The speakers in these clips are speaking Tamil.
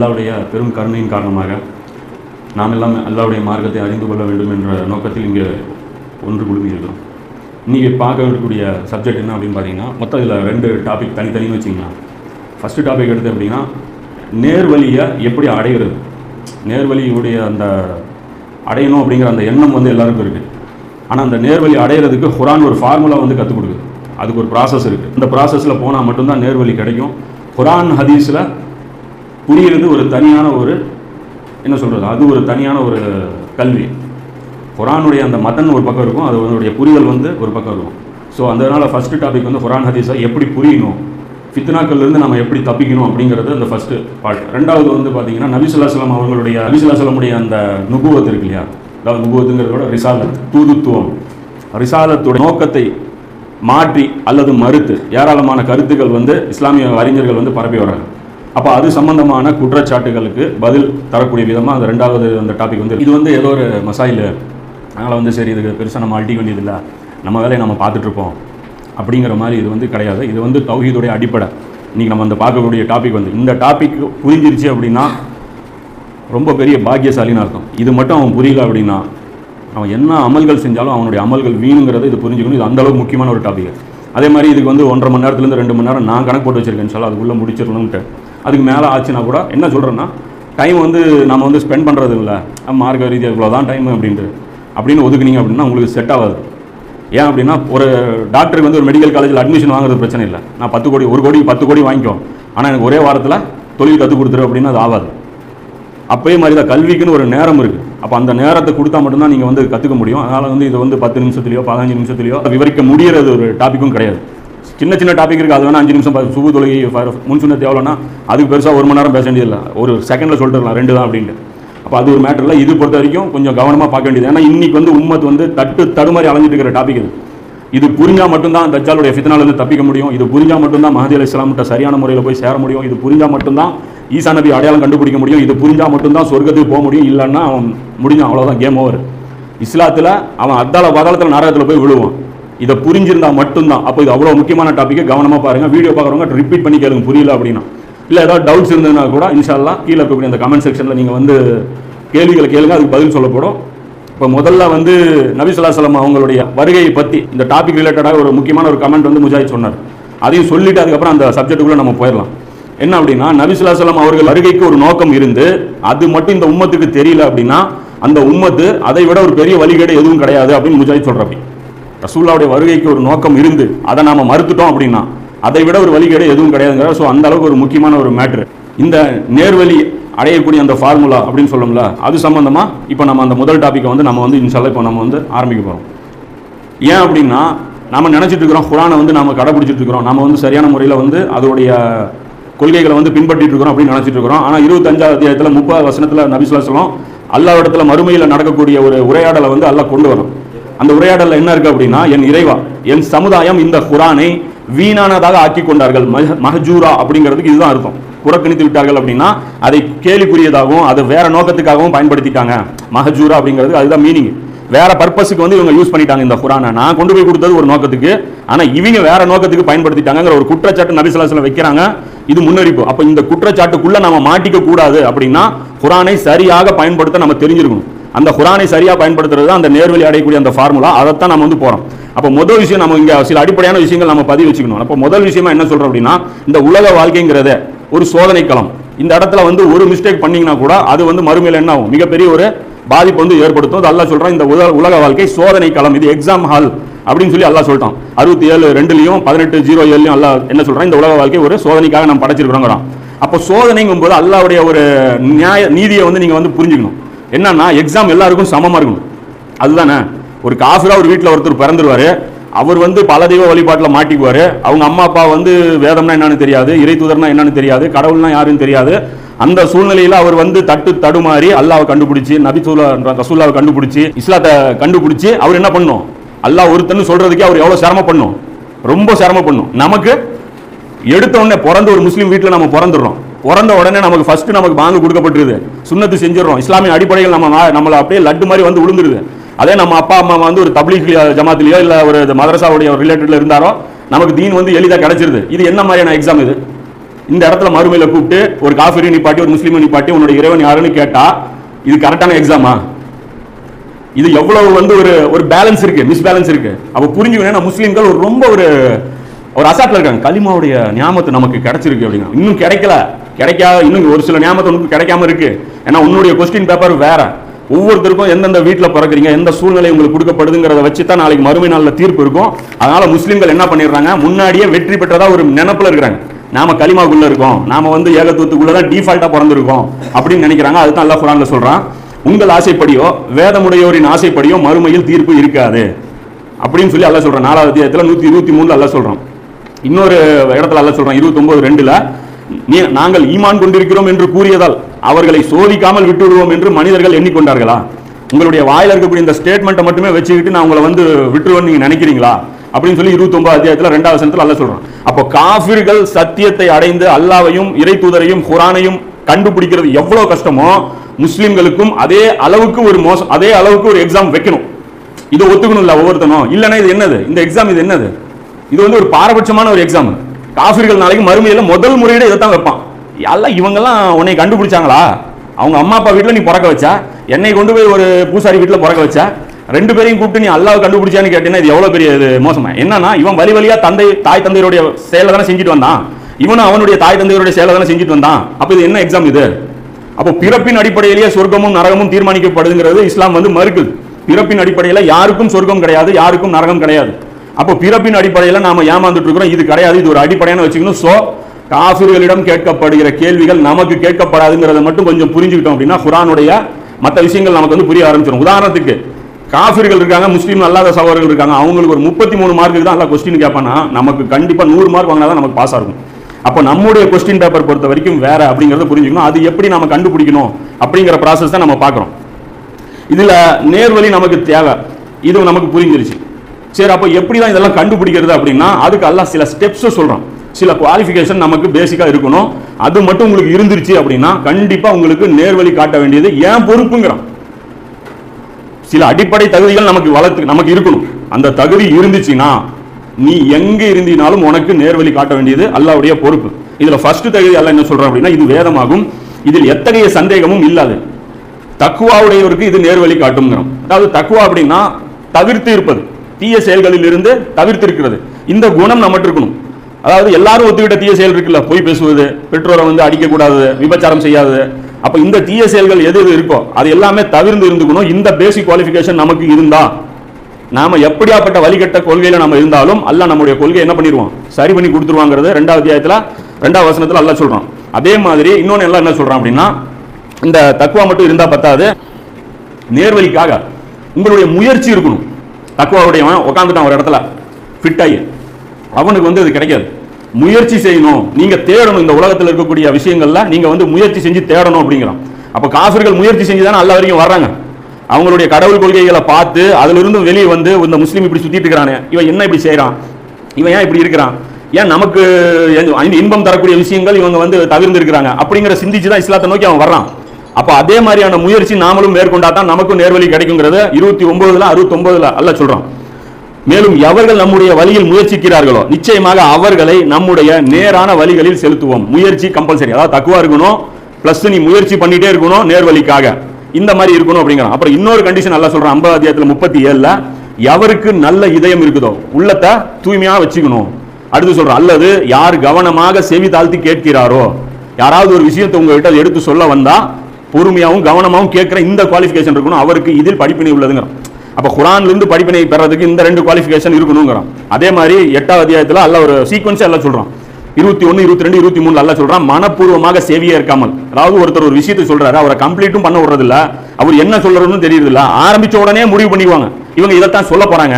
அல்லாவுடைய பெரும் கருணையின் காரணமாக நாம் எல்லாம் அல்லாவுடைய மார்க்கத்தை அறிந்து கொள்ள வேண்டும் என்ற நோக்கத்தில் இங்கே ஒன்று குழுமி இருக்கிறோம் இன்றைக்கி பார்க்க இருக்கக்கூடிய சப்ஜெக்ட் என்ன அப்படின்னு பார்த்தீங்கன்னா மொத்தம் இதில் ரெண்டு டாபிக் தனித்தனின்னு வச்சிங்கன்னா ஃபஸ்ட்டு டாபிக் எடுத்து அப்படின்னா நேர்வழியை எப்படி அடைகிறது? நேர்வழியுடைய அந்த அடையணும் அப்படிங்கிற அந்த எண்ணம் வந்து எல்லாருக்கும் இருக்குது ஆனால் அந்த நேர்வழி அடையிறதுக்கு ஹுரான் ஒரு ஃபார்முலா வந்து கற்றுக் கொடுக்குது. அதுக்கு ஒரு ப்ராசஸ் இருக்குது இந்த ப்ராசஸில் போனால் மட்டும்தான் நேர்வழி கிடைக்கும். குரான் ஹதீஸில் புரிகிறது ஒரு தனியான ஒரு என்ன சொல்கிறது அது ஒரு தனியான ஒரு கல்வி. குரானுடைய அந்த மதன் ஒரு பக்கம் இருக்கும் அது அதனுடைய புரிதல் வந்து ஒரு பக்கம் இருக்கும். ஸோ அதனால் ஃபஸ்ட்டு டாபிக் வந்து குரான் ஹதீஸை எப்படி புரியணும் ஃபித்னாக்கள்லேருந்து நம்ம எப்படி தப்பிக்கணும் அப்படிங்கிறது அந்த ஃபஸ்ட்டு பாட்டு ரெண்டாவது வந்து பார்த்தீங்கன்னா நபிசுல்லாஸ்லாம் அவங்களுடைய நபிசுல்லாஸ்லமுடைய அந்த நுபுவத் இருக்கு இல்லையா? அதாவது நுபுவத்துங்கிறத விட ரிசாலத் தூதுத்துவம். ரிசாலத்துடைய நோக்கத்தை மாற்றி அல்லது மறுத்து ஏராளமான கருத்துக்கள் வந்து இஸ்லாமிய அறிஞர்கள் வந்து பரப்பி வர்றாங்க. அப்போ அது சம்பந்தமான குற்றச்சாட்டுகளுக்கு பதில் தரக்கூடிய விதமாக அந்த ரெண்டாவது அந்த டாபிக் வந்து இது வந்து ஏதோ ஒரு மசாயில். அதனால் வந்து சரி இதுக்கு பெருசாக நம்ம அழிக்க வேண்டியதில்லை நம்ம வேலையை நம்ம பார்த்துட்ருப்போம் அப்படிங்கிற மாதிரி இது வந்து கிடையாது. இது வந்து தௌஹீதுடைய அடிப்படை. இன்றைக்கி நம்ம அந்த பார்க்கக்கூடிய டாபிக் வந்து இந்த டாபிக் புரிஞ்சிருச்சு அப்படின்னா ரொம்ப பெரிய பாக்கியசாலின்னு அர்த்தம். இது மட்டும் அவன் புரியல அப்படின்னா அவன் என்ன அமல்கள் செஞ்சாலும் அவனுடைய அமல்கள் வீணுங்கிறது இது புரிஞ்சுக்கணும். இது அந்தளவுக்கு முக்கியமான ஒரு டாபிக் அதே மாதிரி இதுக்கு வந்து ஒன்றரை மணி நேரத்துலேருந்து ரெண்டு மணி நேரம் நான் கணக்கு போட்டு வச்சிருக்கேன் சொல்ல அதுக்குள்ளே முடிச்சிடணும்ன்ட்டு அதுக்கு மேலே ஆச்சுன்னா கூட என்ன சொல்கிறேன்னா டைம் வந்து நம்ம வந்து ஸ்பெண்ட் பண்ணுறது இல்லை மார்க்க ரீதியாக இவ்வளோ தான் டைம் அப்படின்ட்டு. அப்படின்னு ஒதுக்குனீங்க அப்படின்னா உங்களுக்கு செட் ஆகாது. ஏன் அப்படின்னா ஒரு டாக்டருக்கு வந்து ஒரு மெடிக்கல் காலேஜில் அட்மிஷன் வாங்குறது பிரச்சனை இல்லை. நான் பத்து கோடி ஒரு கோடி பத்து கோடி வாங்கிக்கோ ஆனால் எனக்கு ஒரே வாரத்தில் தொழில் கற்றுக் கொடுத்துரு அப்படின்னு அது ஆகாது. அப்போயே மாதிரி தான் கல்விக்குன்னு ஒரு நேரம் இருக்குது அப்போ அந்த நேரத்தை கொடுத்தா மட்டும்தான் நீங்கள் வந்து கற்றுக்க முடியும். அதனால் வந்து இது வந்து பத்து நிமிஷத்துலையோ பதினஞ்சு நிமிஷத்துலையோ விவரிக்க முடியறது ஒரு டாப்பிக்கும் கிடையாது. சின்ன சின்ன டாபிக் இருக்குது அது வேணால் அஞ்சு நிமிஷம் சுபு தொழுகை முன்சுனத்து எவ்வளோனா அதுக்கு பெருசாக ஒரு மணி நேரம் பேச வேண்டியதில்லை ஒரு செகண்டில் சொல்லிட்டுலாம் ரெண்டு தான் அப்படின்ட்டு. அப்போ அது ஒரு மேட்டர் இல்லை. இது பொறுத்த வரைக்கும் கொஞ்சம் கவனமாக பார்க்க வேண்டியது. ஏன்னா இன்னைக்கு வந்து உண்மை வந்து தட்டு தடுமாறி அலைஞ்சிட்டு இருக்கிற டாபிக் இது. இது புரிஞ்சால் மட்டும்தான் தஜாலுடைய ஃபித்னாலேருந்து தப்பிக்க முடியும். இது புரிஞ்சால் மட்டும்தான் மஹதி அலி இஸ்லாம்கிட்ட சரியான முறையில் போய் சேர முடியும். இது புரிஞ்சால் மட்டும்தான் ஈசா நபி அடையாளம் கண்டுபிடிக்க முடியும். இது புரிஞ்சால் மட்டும்தான் சொர்க்கத்துக்கு போக முடியும். இல்லைன்னா அவன் முடிஞ்சான் அவ்வளோதான் கேம் ஓவர் இஸ்லாத்தில் அவன் அத்தால பதாளத்தில் நரகத்தில் போய் விழுவான். இதை புரிஞ்சிருந்தா மட்டும்தான். அப்போ இது அவ்வளோ முக்கியமான டாப்பிக்கை கவனமாக பாருங்கள் வீடியோ பார்க்குறவங்க ரிப்பீட் பண்ணி கேளுங்க. புரியல அப்படின்னா. இல்லை ஏதாவது டவுட்ஸ் இருந்ததுன்னா கூட இன்ஷால்லாம் கீழே இருக்கக்கூடிய அந்த கமெண்ட் செக்ஷனில் நீங்கள் வந்து கேள்விகளை கேளுங்க. அதுக்கு பதில் சொல்லப்படும். இப்போ முதல்ல வந்து நபி ஸல்லல்லாஹு அவங்களுடைய வருகையை பற்றி இந்த டாபிக் ரிலேட்டடாக ஒரு முக்கியமான ஒரு கமெண்ட் வந்து முஜாஹித் சொன்னார். அதையும் சொல்லிட்டு அதுக்கப்புறம் அந்த சப்ஜெக்ட்டுக்குள்ளே நம்ம போயிடலாம். என்ன அப்படின்னா நபி ஸல்லல்லாஹு அவர்கள் வருகைக்கு ஒரு நோக்கம் இருந்து அது மட்டும் இந்த உம்மத்துக்கு தெரியல அப்படின்னா அந்த உம்மத்து அதை விட ஒரு பெரிய வழிகேடு எதுவும் கிடையாது அப்படின்னு முஜாஹித் சொல்கிறப்ப ரசூல்லாவுடைய வருகைக்கு ஒரு நோக்கம் இருந்து அதை நாம் மறுத்துட்டோம் அப்படின்னா அதை விட ஒரு வழிகேடு எதுவும் கிடையாதுங்கிற ஸோ அந்த அளவுக்கு ஒரு முக்கியமான ஒரு மேட்ரு இந்த நேர்வழி அடையக்கூடிய அந்த ஃபார்முலா அப்படின்னு சொல்லணும்ல அது சம்மந்தமாக இப்போ நம்ம அந்த முதல் டாப்பிக்கை வந்து நம்ம வந்து இன்ஷால்லா இப்போ நம்ம வந்து ஆரம்பிக்க போகிறோம் ஏன் அப்படின்னா நம்ம நினச்சிட்டு இருக்கிறோம் குரானை வந்து நம்ம கடைபிடிச்சிட்டு இருக்கிறோம். நம்ம வந்து சரியான முறையில் வந்து அதோடைய கொள்கைகளை வந்து பின்பற்றிட்டு இருக்கிறோம் அப்படின்னு நினச்சிட்டு இருக்கிறோம். ஆனால் இருபத்தஞ்சாவது அத்தியாயத்தில் முப்பது வசனத்தில் நபிசுல்லா சொல்லும் அல்லாவிடத்தில் மறுமையில் நடக்கக்கூடிய ஒரு உரையாடலை வந்து அல்லாஹ் கொண்டு வரும் அந்த உரையாடலில் என்ன இருக்கு அப்படின்னா என் இறைவா என் சமுதாயம் இந்த குரானை வீணானதாக ஆக்கி கொண்டார்கள் மஹஜூரா அப்படிங்கிறதுக்கு இதுதான் அர்த்தம். புறக்கணித்து விட்டார்கள் அப்படின்னா அதை கேலிக்குரியதாகவும் அதை வேற நோக்கத்துக்காகவும் பயன்படுத்திட்டாங்க. மஹஜூரா அப்படிங்கிறது அதுதான் மீனிங் வேற பர்பஸுக்கு வந்து இவங்க யூஸ் பண்ணிட்டாங்க இந்த குரானை. நான் கொண்டு போய் கொடுத்தது ஒரு நோக்கத்துக்கு ஆனால் இவங்க வேற நோக்கத்துக்கு பயன்படுத்திட்டாங்கிற ஒரு குற்றச்சாட்டு நபிசலாசில் வைக்கிறாங்க. இது முன்னறிப்பு அப்போ இந்த குற்றச்சாட்டுக்குள்ள நம்ம மாட்டிக்க கூடாது அப்படின்னா குரானை சரியாக பயன்படுத்த நம்ம தெரிஞ்சிருக்கணும். அந்த குரானை சரியாக பயன்படுத்துறது அந்த நேர்வழி அடையக்கூடிய அந்த ஃபார்முலா அதைத்தான் நம்ம வந்து போகிறோம் அப்போ முதல் விஷயம் நம்ம இங்கே சில அடிப்படையான விஷயங்கள் நம்ம பதிவு வச்சுக்கணும். அப்போ முதல் விஷயமா என்ன சொல்கிறோம் அப்படின்னா இந்த உலக வாழ்க்கைங்கிறத ஒரு சோதனை களம் இந்த இடத்துல வந்து ஒரு மிஸ்டேக் பண்ணிங்கன்னா கூட அது வந்து மறுமையில் என்ன ஆகும்? மிகப்பெரிய ஒரு பாதிப்பு வந்து ஏற்படுத்தும். அது அல்லாஹ் சொல்றான் இந்த உலக உலக வாழ்க்கை சோதனை களம் இது எக்ஸாம் ஹால் அப்படின்னு சொல்லி அல்லாஹ் சொல்லிட்டான். அறுபத்தி ஏழு ரெண்டுலையும் பதினெட்டு ஜீரோ ஏழுலையும் அல்லா என்ன சொல்கிறான் இந்த உலக வாழ்க்கை ஒரு சோதனைக்காக நம்ம படைச்சிருக்கிறோங்கிறான். அப்போ சோதனைங்கும் போது அல்லாவுடைய ஒரு நியாய நீதியை வந்து நீங்கள் வந்து புரிஞ்சுக்கணும். என்னன்னா எக்ஸாம் எல்லாருக்கும் சமமாக இருக்கணும் அதுதானே? ஒரு காஃபிராக ஒரு வீட்டில் ஒருத்தர் பிறந்துருவாரு. அவர் வந்து பல தெய்வ வழிபாட்டில் மாட்டிக்குவார். அவங்க அம்மா அப்பா வந்து வேதம்னா என்னன்னு தெரியாது இறை தூதர்னா என்னன்னு தெரியாது கடவுள்னா யாருன்னு தெரியாது. அந்த சூழ்நிலையில் அவர் வந்து தட்டு தடுமாறி அல்லாவை கண்டுபிடிச்சி நபிசூலா ரசூல்லாவை கண்டுபிடிச்சி இஸ்லாத்தை கண்டுபிடிச்சி அவர் என்ன பண்ணும்? அல்லாஹ் ஒருத்தன்னு சொல்றதுக்கே அவர் எவ்வளோ சிரமம் பண்ணும்? ரொம்ப சிரமம் பண்ணும். நமக்கு எடுத்த உடனே பிறந்த ஒரு முஸ்லீம் வீட்டில் நம்ம பிறந்துடுறோம். பிறந்த உடனே நமக்கு ஃபஸ்ட்டு நமக்கு பாங்கு கொடுக்கப்பட்டுருது. சுண்ணத்து செஞ்சிடறோம். இஸ்லாமிய அடிப்படையில் நம்ம நம்மளை அப்படியே லட்டு மாதிரி வந்து விழுந்துருது அதே நம்ம அப்பா அம்மா வந்து ஒரு தப்லீக் ஜமாத்திலேயோ இல்லை ஒரு மதரசாவுடைய ரிலேட்டடில் இருந்தாரோ நமக்கு தீன் வந்து எளிதாக கிடச்சிருது. இது என்ன மாதிரியான எக்ஸாம் இது? இந்த இடத்துல மறுமையில் கூப்பிட்டு ஒரு காஃபிரி நிப்பாட்டி ஒரு முஸ்லீமை நிப்பாட்டி உன்னோட இறைவன் யாருன்னு கேட்டால் இது கரெக்டான எக்ஸாமா இது எவ்வளவு வந்து ஒரு ஒரு பேலன்ஸ் இருக்கு மிஸ் பேலன்ஸ் இருக்கு. அப்போ புரிஞ்சுக்கணும் முஸ்லீம்கள் ஒரு ரொம்ப ஒரு ஒரு அசாட்டில் இருக்காங்க. கலிமாவுடைய ஞாபகத்து நமக்கு கிடைச்சிருக்கு அப்படின்னா. இன்னும் கிடைக்கல. கிடைக்காத இன்னும் ஒரு சில ஞாபகத்தை உனக்கு கிடைக்காம இருக்கு. ஏன்னா உன்னுடைய கொஸ்டின் பேப்பர் வேற. ஒவ்வொருத்தருக்கும் எந்தெந்த வீட்டில் பிறக்குறீங்க எந்த சூழ்நிலை உங்களுக்கு கொடுக்கப்படுதுங்கிறத வச்சு தான் நாளைக்கு மறுமை நாளில் தீர்ப்பு இருக்கும். அதனால முஸ்லீம்கள் என்ன பண்ணிடுறாங்க? முன்னாடியே வெற்றி பெற்றதா ஒரு நினப்பில் இருக்கிறாங்க. நாம கலிமாக்குள்ள இருக்கோம். நாம வந்து ஏகத்துவத்துக்குள்ள தான் டிஃபால்ட்டா பிறந்திருக்கோம் அப்படின்னு நினைக்கிறாங்க. அதுதான் அல்லா குரான்ல சொல்றான். உங்கள் ஆசைப்படியோ வேதமுடையோரின் ஆசைப்படியோ மறுமையில் தீர்ப்பு இருக்காது. அப்படின்னு சொல்லி அல்ல சொல்றான். நாலாவது அத்தியாயத்துல நூத்தி இருபத்தி மூணுல அல்ல சொல்றான். இன்னொரு இடத்துல அல்ல சொல்றான் இருபத்தொன்பது ரெண்டுல நீ நாங்கள் ஈமான் கொண்டிருக்கிறோம் என்று கூறியதால் அவர்களை சோதிக்காமல் விட்டு விடுவோம் என்று மனிதர்கள் எண்ணிக்கொண்டார்களா? உங்களுடைய வாயில இருக்கக்கூடிய இந்த ஸ்டேட்மெண்ட்டை மட்டுமே வச்சுக்கிட்டு நான் உங்களை வந்து விட்டுருவேன் நீங்க நினைக்கிறீங்களா? அப்படின்னு சொல்லி இருபத்தொன்பது அத்தியாயத்தில் ரெண்டாவது வசனத்துல அல்ல சொல்றான். அப்போ காஃபிர்கள் சத்தியத்தை அடைந்து அல்லாவையும் இறை தூதரையும் குரானையும் கண்டுபிடிக்கிறது எவ்வளவு கஷ்டமோ முஸ்லிம்களுக்கும் அதே அளவுக்கு ஒரு மோசம் அதே அளவுக்கு ஒரு எக்ஸாம் வைக்கணும். இதை ஒத்துக்கணும் இல்ல ஒவ்வொருத்தனும். இல்லைன்னா இது என்னது? இந்த எக்ஸாம் இது என்னது? இது வந்து ஒரு பாரபட்சமான ஒரு எக்ஸாம் காஃபிர்கள் நாளைக்கு மறுமையில முதல் முறையிட இதை தான் வைப்பான். எல்லாம் இவங்கெல்லாம் உன்னை கண்டுபிடிச்சாங்களா? அவங்க அம்மா அப்பா வீட்டில் நீ பிறக்க வச்சா? என்னை கொண்டு போய் ஒரு பூசாரி வீட்டில் பிறக்க வச்சா? ரெண்டு பேரையும் கூப்பிட்டு நீ அல்லாவை கண்டுபிடிச்சான்னு கேட்டீங்கன்னா இது எவ்வளோ பெரிய இது மோசமா? என்னன்னா இவன் வழி வழியாக தந்தை தாய் தந்தையருடைய செயலை தானே செஞ்சுட்டு வந்தான். இவனும் அவனுடைய தாய் தந்தையருடைய செயலை தானே செஞ்சுட்டு வந்தான். அப்போ இது என்ன எக்ஸாம் இது? அப்போ பிறப்பின் அடிப்படையிலேயே சொர்க்கமும் நரகமும் தீர்மானிக்கப்படுதுங்கிறது இஸ்லாம் வந்து மறுக்குது. பிறப்பின் அடிப்படையில் யாருக்கும் சொர்க்கம் கிடையாது யாருக்கும் நரகம் கிடையாது. அப்போ பிறப்பின் அடிப்படையில் நாம ஏமாந்துட்டு இருக்கிறோம் இது கிடையாது. இது ஒரு அடிப்படையான வச்சுக்கணும் ஸோ காஃபிர்களிடம் கேட்கப்படுகிற கேள்விகள் நமக்கு கேட்கப்படாதுங்கிறத மட்டும் கொஞ்சம் புரிஞ்சுக்கிட்டோம் அப்படின்னா குரானுடைய மற்ற விஷயங்கள் நமக்கு வந்து புரிய ஆரம்பிச்சிடும் உதாரணத்துக்கு காஃபிர்கள் இருக்காங்க முஸ்லீம் அல்லாத சகோதரர்கள் இருக்காங்க. அவங்களுக்கு ஒரு முப்பத்தி மூணு மார்க்கு தான் எல்லாம் கொஸ்டின் கேட்பானா நமக்கு கண்டிப்பாக நூறு மார்க் வாங்கினா தான் நமக்கு பாஸ் ஆகும். அப்போ நம்முடைய கொஸ்டின் பேப்பர் பொறுத்த வரைக்கும் வேற அப்படிங்கிறத புரிஞ்சுக்கணும். அது எப்படி நம்ம கண்டுபிடிக்கணும் அப்படிங்கிற ப்ராசஸ் தான் நம்ம பார்க்குறோம். இதில் நேர்வழி நமக்கு தேவை. இது நமக்கு புரிஞ்சிருச்சு. சரி அப்போ எப்படி தான் இதெல்லாம் கண்டுபிடிக்கிறது அப்படின்னா அதுக்கு எல்லாம் சில ஸ்டெப்ஸும் சொல்றோம் சில குவாலிஃபிகேஷன் நமக்கு பேசிக்கா இருக்கணும். அது மட்டும் உங்களுக்கு இருந்துருச்சு அப்படின்னா கண்டிப்பா உங்களுக்கு நேர்வழி காட்ட வேண்டியது ஏன் பொறுப்புங்கிறான். சில அடிப்படை தகுதிகள் நமக்கு வளர்த்து நமக்கு இருக்கணும். அந்த தகுதி இருந்துச்சுன்னா நீ எங்க இருந்தினாலும் உனக்கு நேர்வழி காட்ட வேண்டியது அல்லாவுடைய பொறுப்பு. இதுல ஃபர்ஸ்ட் தகுதி அல்ல என்ன சொல்கிறோம் அப்படின்னா இது வேதமாகும். இதில் எத்தகைய சந்தேகமும் இல்லாது. தக்குவாவுடையவருக்கு இது நேர்வழி காட்டுங்கிறோம் அதாவது தக்குவா அப்படின்னா தவிர்த்து இருப்பது. தீய செயல்களில் இருந்து தவிர்த்து இருக்கிறது இந்த குணம் நம்மட்டு இருக்கணும் அதாவது எல்லாரும் ஒத்துக்கிட்ட தீய செயல் இருக்குல்ல பொய் பேசுவது பெற்றோரை வந்து அடிக்கக்கூடாது விபச்சாரம் செய்யாது. அப்போ இந்த தீய செயல்கள் எது எது இருக்கோ அது எல்லாமே தவிர்ந்து இருந்துக்கணும். இந்த பேசிக் குவாலிஃபிகேஷன் நமக்கு இருந்தா. நாம எப்படியாப்பட்ட வழிகட்ட கொள்கையில நம்ம இருந்தாலும் அல்ல நம்முடைய கொள்கை என்ன பண்ணிடுவோம் சரி பண்ணி கொடுத்துருவாங்கிறது ரெண்டாவது அத்தியாயத்தில் ரெண்டாவது வசனத்தில் அல்ல சொல்கிறோம் அதே மாதிரி இன்னொன்று எல்லாம் என்ன சொல்றான் அப்படின்னா இந்த தக்குவா மட்டும் இருந்தால் பத்தாது. நேர்வழிக்காக உங்களுடைய முயற்சி இருக்கணும். தக்குவாவுடையவன் உட்காந்துட்டான் ஒரு இடத்துல. ஃபிட் ஆகி அவனுக்கு வந்து அது கிடைக்காது. முயற்சி செய்யணும். நீங்க தேடணும் இந்த உலகத்தில் இருக்கக்கூடிய விஷயங்கள்ல. நீங்க வந்து முயற்சி செஞ்சு தேடணும் அப்படிங்கிறான். அப்ப காசுகள் முயற்சி செஞ்சு தானே அல்ல வரைக்கும் வர்றாங்க. அவங்களுடைய கடவுள் கொள்கைகளை பார்த்து அதிலிருந்து வெளியே வந்து இந்த முஸ்லீம் இப்படி சுத்திட்டு இருக்கிறானே. இவன் என்ன இப்படி செய்கிறான் இவன் ஏன் இப்படி இருக்கிறான்? ஏன் நமக்கு இன்பம் தரக்கூடிய விஷயங்கள் இவங்க வந்து தவிர்ந்து இருக்கிறாங்க? அப்படிங்கிற சிந்திச்சு தான் இஸ்லாத்தை நோக்கி அவன் வர்றான். அப்ப அதே மாதிரியான முயற்சி நாமளும் மேற்கொண்டா தான் நமக்கும் நேர்வழி கிடைக்குங்கிறது இருபத்தி ஒன்பதுல அறுபத்தி ஒன்பதுல அல்ல சொல்றோம். மேலும் எவர்கள் நம்முடைய வழியில் முயற்சிக்கிறார்களோ நிச்சயமாக அவர்களை நம்முடைய நேரான வழிகளில் செலுத்துவோம். முயற்சி கம்பல்சரி அதாவது தக்குவா இருக்கணும் பிளஸ் நீ முயற்சி பண்ணிட்டே இருக்கணும் நேர்வழிக்காக. இந்த மாதிரி இருக்கணும் அப்படிங்கிறோம் அப்புறம் இன்னொரு கண்டிஷன் நல்லா சொல்றேன் ஐம்பது அத்தியாயத்துல முப்பத்தி ஏழுல எவருக்கு நல்ல இதயம் இருக்குதோ உள்ளத்தை தூய்மையா வச்சுக்கணும். அடுத்து சொல்றான் அல்லது யார் கவனமாக செவி தாழ்த்தி கேட்கிறாரோ? யாராவது ஒரு விஷயத்தை உங்ககிட்ட எடுத்து சொல்ல வந்தா பொறுமையாகவும் கவனமாகவும் கேட்குற இந்த குவாலிஃபிகேஷன் இருக்கணும். அவருக்கு இதில் படிப்பினை உள்ளதுங்கிறான். அப்போ குரான்லேருந்து படிப்பினை பெறதுக்கு இந்த ரெண்டு குவாலிஃபிகேஷன் இருக்கணுங்கிறான். அதே மாதிரி எட்டாவது அத்தியாயத்தில் அல்ல ஒரு சீக்வன்ஸ் எல்லாம் சொல்கிறோம் இருபத்தி ஒன்று இருபத்தி ரெண்டு இருபத்தி மூணு அல்ல சொல்கிறான் மனப்பூர்வமாக சேவையே இருக்காமல். அதாவது ஒருத்தர் ஒரு விஷயத்தை சொல்கிறாரு அவரை கம்ப்ளீட்டும் பண்ண விடுறதில்ல. அவர் என்ன சொல்கிறதுன்னு தெரியுது ஆரம்பித்த ஆரம்பிச்ச உடனே முடிவு பண்ணிக்குவாங்க இவங்க இதைத்தான் சொல்ல போகிறாங்க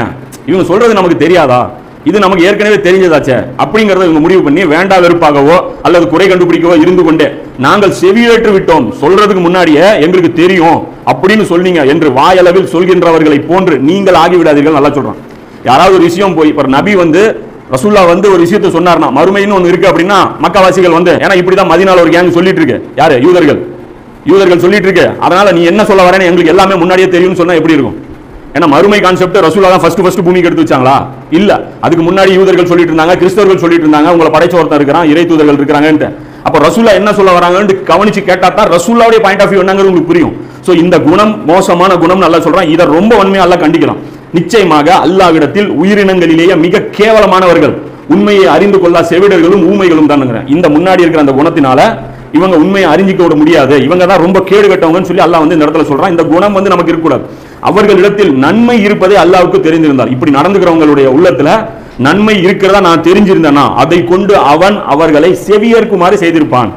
இவங்க சொல்கிறது நமக்கு தெரியாதா? இது நமக்கு ஏற்கனவே தெரிஞ்சதாச்சே. அப்படிங்கறத இவங்க முடிவு பண்ணி வேண்டா வெறுப்பாகவோ அல்லது குறை கண்டுபிடிக்கவோ இருந்து கொண்டே நாங்கள் செவியேற்று விட்டோம். சொல்றதுக்கு முன்னாடியே எங்களுக்கு தெரியும் அப்படின்னு சொன்னீங்க என்று வாயளவில் சொல்கின்றவர்களை போன்று நீங்கள் ஆகிவிடாதீர்கள் நல்லா சொல்றான். யாராவது ஒரு விஷயம் போய் இப்போ நபி வந்து ரசூல்லா வந்து ஒரு விஷயத்தை சொன்னார்னா மறுமைன்னு ஒன்று இருக்கு அப்படின்னா மக்காவாசிகள் வந்து ஏன்னா இப்படிதான் மதினால ஒரு கேங் சொல்லிட்டு இருக்கு யாரு? யூதர்கள். யூதர்கள் சொல்லிட்டு இருக்கு அதனால நீ என்ன சொல்ல வரேன்னு எங்களுக்கு எல்லாமே முன்னாடியே தெரியும்னு சொன்னா எப்படி இருக்கும்? ஏன்னா மறுமை கான்செப்ட் ரசூலா தான் ஃபர்ஸ்ட் ஃபர்ஸ்ட் பூமிக்கு எடுத்து வச்சாங்களா? இல்ல. அதுக்கு முன்னாடி யூதர்கள் சொல்லிட்டு இருந்தாங்க கிறிஸ்தவர்கள் சொல்லிட்டு இருந்தாங்க உங்களை படைச்ச ஒருத்தர் இருக்கிறான் இறை தூதர்கள் இருக்கிறாங்கன்ட்டு. அப்ப ரசூலா என்ன சொல்ல வராங்கன்னு கவனிச்சு கேட்டா தான் ரசூலாவுடைய பாயிண்ட் ஆஃப் வியூ என்னங்கிறது உங்களுக்கு புரியும். சோ இந்த குணம் மோசமான குணம் நல்லா சொல்றான். இதை ரொம்ப வன்மையா அல்லாஹ் கண்டிக்கலாம் நிச்சயமாக அல்லாவிடத்தில் உயிரினங்களிலேயே மிக கேவலமானவர்கள் உண்மையை அறிந்து கொள்ளா செவிடர்களும் ஊமைகளும் தானுங்கிறேன் இந்த முன்னாடி இருக்கிற அந்த குணத்தினால இவங்க உண்மையை அறிஞ்சிக்க விட முடியாது. இவங்க தான் ரொம்ப கேடு கட்டவங்கன்னு சொல்லி அல்லாஹ் வந்து இந்த இடத்துல சொல்றான். இந்த குணம் வந்து நமக்கு இருக்கக்கூடாது. அவர்களிடத்தில் நன்மை இருப்பதே அல்லாவுக்கு தெரிந்திருந்தார். இப்படி நடந்துக்கிறவங்களுடைய உள்ளத்துல நன்மை இருக்கிறதா நான் தெரிஞ்சிருந்தேனா? அதை கொண்டு அவன் அவர்களை செவியேற்குமாறு செய்திருப்பான்.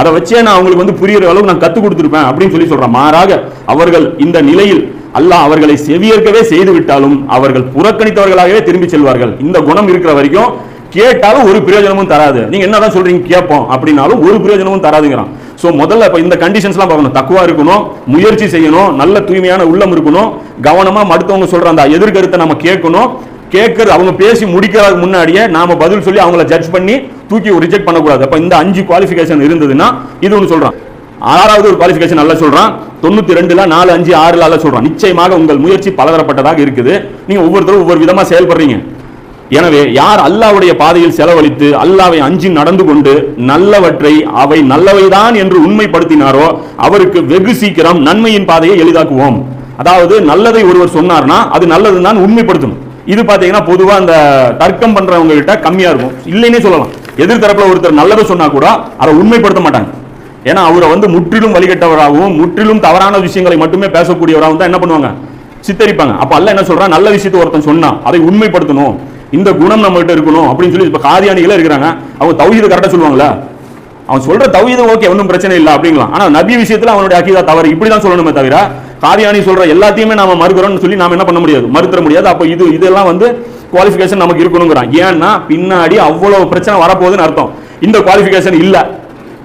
அதை வச்சே நான் அவங்களுக்கு வந்து புரியுற அளவுக்கு நான் கத்துக் கொடுத்துருப்பேன் அப்படின்னு சொல்லி சொல்றேன். மாறாக அவர்கள் இந்த நிலையில் அல்லாஹ் அவர்களை செவியேற்கவே செய்து விட்டாலும் அவர்கள் புறக்கணித்தவர்களாகவே திரும்பி செல்வார்கள். இந்த குணம் இருக்கிற வரைக்கும் கேட்டாலும் ஒரு பிரயோஜனமும் தராது. நீங்க என்னதான் சொல்றீங்க கேட்போம் அப்படின்னாலும் ஒரு பிரயோஜனமும் தராதுங்கிறான். ஸோ முதல்ல இப்போ இந்த கண்டிஷன்ஸ்லாம் பார்க்கணும். தக்குவா இருக்கணும் முயற்சி செய்யணும் நல்ல தூய்மையான உள்ளம் இருக்கணும் கவனமாக மடுத்தவங்க சொல்கிற அந்த எதிர்கருத்தை நம்ம கேட்கணும். கேட்கறது அவங்க பேசி முடிக்கிறதுக்கு முன்னாடியே நாம பதில் சொல்லி அவங்கள ஜட்ஜ் பண்ணி தூக்கி ரிஜெக்ட் பண்ணக்கூடாது. அப்போ இந்த அஞ்சு குவாலிஃபிகேஷன் இருந்ததுன்னா இது ஒன்று சொல்கிறான் ஆறாவது ஒரு குவாலிஃபிகேஷன் நல்லா சொல்றான். தொண்ணூத்தி ரெண்டுல நாலு அஞ்சு ஆறுல சொல்றான். நிச்சயமாக உங்கள் முயற்சி பலதரப்பட்டதாக இருக்குது. நீங்க ஒவ்வொருத்தரும் ஒவ்வொரு விதமா செயல்படுறீங்க. எனவே யார் அல்லாவுடைய பாதையில் செலவழித்து அல்லாவை அஞ்சி நடந்து கொண்டு நல்லவற்றை அவை நல்லவைதான் என்று உண்மைப்படுத்தினாரோ அவருக்கு வெகு சீக்கிரம் நன்மையின் பாதையை எளிதாக்குவோம். அதாவது நல்லதை ஒருவர் சொன்னார்னா அது நல்லதுதான் உண்மைப்படுத்தணும். இது பாத்தீங்கன்னா பொதுவா அந்த தர்க்கம் பண்றவங்க கிட்ட கம்மியா இருக்கும். இல்லைன்னே சொல்லலாம். எதிர்த்தரப்புல ஒருத்தர் நல்லதை சொன்னா கூட அதை உண்மைப்படுத்த மாட்டாங்க. ஏன்னா அவரை வந்து முற்றிலும் வழிகட்டவராகவும் முற்றிலும் தவறான விஷயங்களை மட்டுமே பேசக்கூடியவராகவும் தான் என்ன பண்ணுவாங்க? சித்தரிப்பாங்க. அப்ப அல்ல என்ன சொல்கிறான் நல்ல விஷயத்தை ஒருத்தன் சொன்னா அதை உண்மைப்படுத்தணும். இந்த குணம் நம்மகிட்ட இருக்கணும் அப்படின்னு சொல்லி இப்போ காதியானிகளே இருக்கிறாங்க. அவங்க தௌஹீத கரெக்டாக சொல்லுவாங்களா? அவன் சொல்ற தௌஹீது ஓகே ஒன்றும் பிரச்சனை இல்லை அப்படிங்களாம் ஆனால் நபி விஷயத்தில் அவனுடைய அக்கீதா தவறு. இப்படி தான் சொல்லணுமே தவிர காதியானி சொல்ற எல்லாத்தையுமே நாம மறுக்கிறோம்னு சொல்லி நாம என்ன பண்ண முடியாது? மறுத்தர முடியாது. அப்போ இது இதெல்லாம் வந்து குவாலிஃபிகேஷன் நமக்கு இருக்கணுங்கிறான். ஏன்னா பின்னாடி அவ்வளவு பிரச்சனை வரப்போகுதுன்னு அர்த்தம். இந்த குவாலிஃபிகேஷன் இல்லை.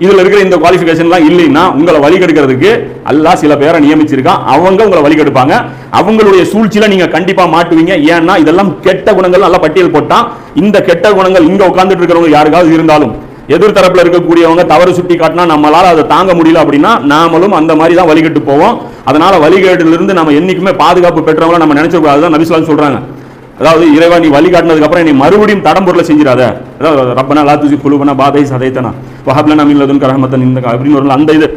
இதில் இருக்கிற இந்த குவாலிஃபிகேஷன்லாம் இல்லைன்னா உங்களை வழி கெடுக்கிறதுக்கு அல்லாஹ் சில பேரை நியமிச்சிருக்கான். அவங்க உங்களை வழி கெடுப்பாங்க. அவங்களுடைய சூழ்ச்சியில் நீங்கள் கண்டிப்பாக மாட்டுவீங்க. ஏன்னா இதெல்லாம் கெட்ட குணங்கள் நல்லா பட்டியல் போட்டான். இந்த கெட்ட குணங்கள் இங்கே உட்காந்துட்டு இருக்கிறவங்க யாருக்காவது இருந்தாலும் எதிர்த்தரப்பில் இருக்கக்கூடியவங்க தவறு சுட்டி காட்டினா நம்மளால் அதை தாங்க முடியல அப்படின்னா நாமளும் அந்த மாதிரி தான் வழிகட்டு போவோம். அதனால் வழிகேட்டிலிருந்து நம்ம என்றைக்குமே பாதுகாப்பு பெற்றவங்கள நம்ம நினைச்சக்கூடாது தான் நபிஸ்லாம் சொல்கிறாங்க அதாவது இறைவா நீ வழி காட்டினதுக்கு நீ மறுபடியும் தடம் பொருளை செஞ்சிடாத. அதாவது ரப்பனா லாத்துசி குழுவனா பாதை சதைத்தனா. வஹப்லனா மில்லதுன் கரஹமத்தன் இந்த அப்படின்னு ஒரு அந்த இது.